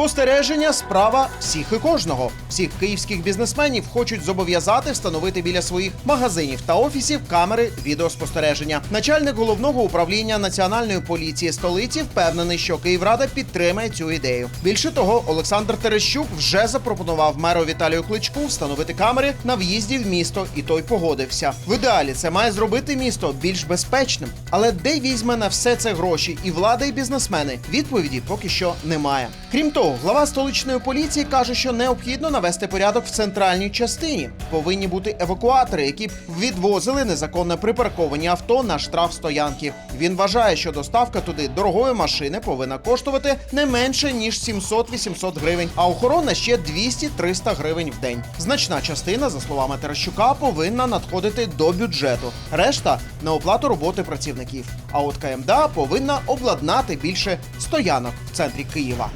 Спостереження справа всіх і кожного. Всіх київських бізнесменів хочуть зобов'язати встановити біля своїх магазинів та офісів камери відеоспостереження. Начальник головного управління національної поліції столиці впевнений, що Київрада підтримає цю ідею. Більше того, Олександр Терещук вже запропонував меру Віталію Кличку встановити камери на в'їзді в місто, і той погодився. В ідеалі це має зробити місто більш безпечним. Але де візьме на все це гроші і влада, і бізнесмени? Відповіді поки що немає. Крім того, глава столичної поліції каже, що необхідно навести порядок в центральній частині. Повинні бути евакуатори, які б відвозили незаконно припарковані авто на штраф стоянки. Він вважає, що доставка туди дорогої машини повинна коштувати не менше ніж 700-800 гривень, а охорона ще 200-300 гривень в день. Значна частина, за словами Терещука, повинна надходити до бюджету. Решта на оплату роботи працівників. А от КМДА повинна обладнати більше стоянок в центрі Києва.